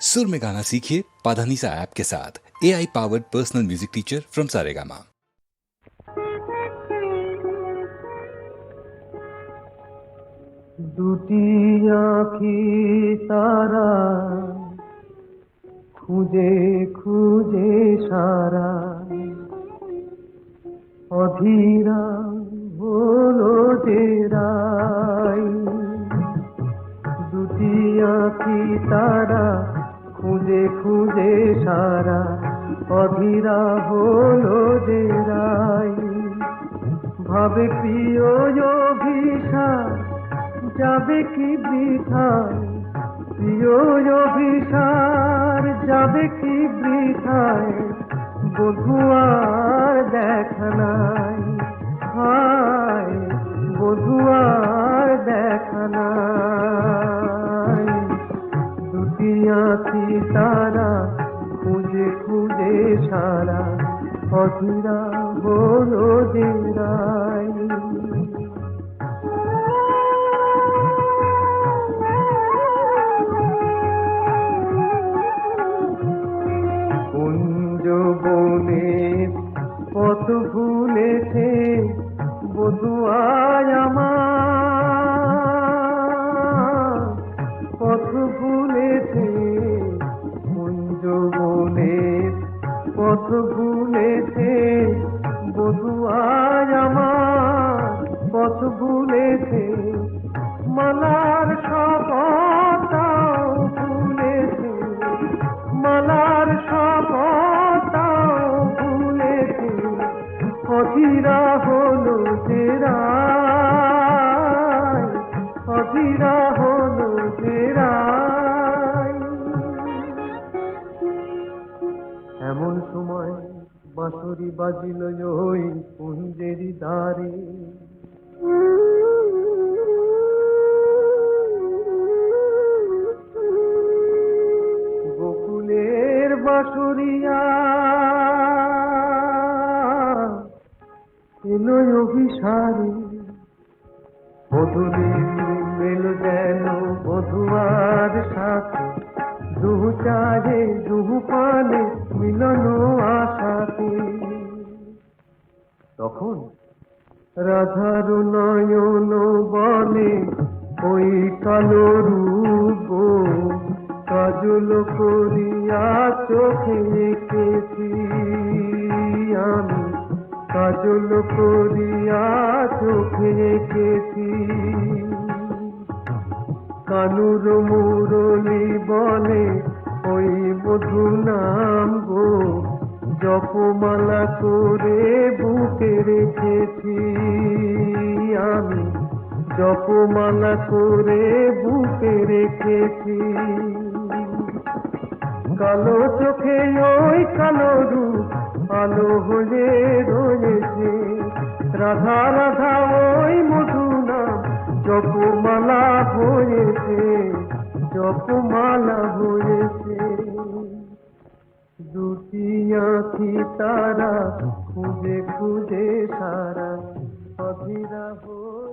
सुर में गाना सीखिए पाधानीसा ऐप के साथ A I powered personal music teacher from Saregama দুটি আঁখি তারা খুঁজে খুঁজে সারা অধীরা হলো যে রাই দুটি আঁখি তারা খুঁজে খুঁজে সারা, অধীরা হলো যে রাই ভাবে প্রিয় অভিশাপ যাবে কি বৃথায় প্রিয় যাবে কি বৃথায়? বধুয়ার তারা খুঁজে খুঁজে সারা অধীরা বলো যে রাই কুঞ্জ বনের পথ ভুলেছে বধুয়ায় আমার পথ ভুলেছে বধুয়ায় আমার পথ ভুলেছে মালার শপথটাও ভুলেছে মালার শপথটাও ভুলেছে অধীরা হলো জেরাই অধীরা হলো জেরাই বাজিল ওই কুঞ্জেরি দ্বারে। গোকুলের বাসুরিয়া এলো অভিসারে। বধুরে মেল যেন বধুয়ার সাথে। দুহু চারে দুহু পানে মিলন তখন রাধার নয়ন বলে ওই কালো রূপ কাজল করিয়া চোখে এঁকেছি আমি। কাজল করিয়া চোখে এঁকেছি কানুর মুরলি বলে ওই মধু নাম গো। জপমালা করে বুকে রেখেছি আমি। জপমালা করে বুকে রেখেছি। কালো চোখে ওই কালো রূপ আলো হয়ে রয়েছে। রাধা রাধা ওই মধু জপমালা হয়েছে জপমালা হয়েছে। দুটি আঁখি তারা? খুঁজে খুঁজে সারা। অধীরা হয়ে